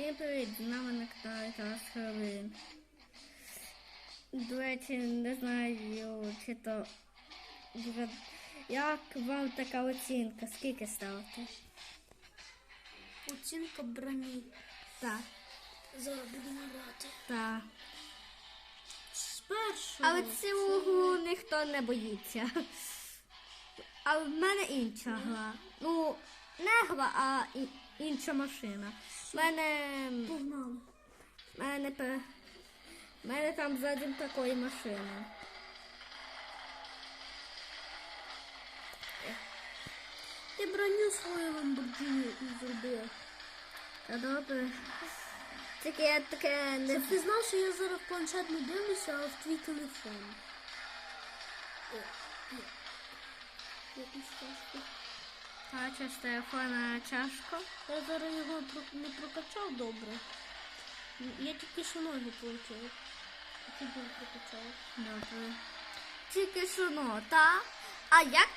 Всім привіт, з нами на каналі Тарас Хровин. До речі, не знаю, чи то як вам така оцінка, скільки ставити? Оцінка броні. Так, Зараз будемо грати. так. Спершу. Але гру ніхто не боїться. А в мене інша гра. Ну, не гра, а інша машина. В мене. В мене, в мене там ззаді такої машини. Ти броню свою Lamborghini зробив. Та добре. Тільки я таке не Щоб ти знав, що я зараз планшет не дивлюся, а в твій телефон. О, о. Якусь чашку. бачу з телефона чашку. Я зараз його не прокачав добре. Я тільки що ноги отримав. Тільки прокачав. Добре. Тільки що нота. А як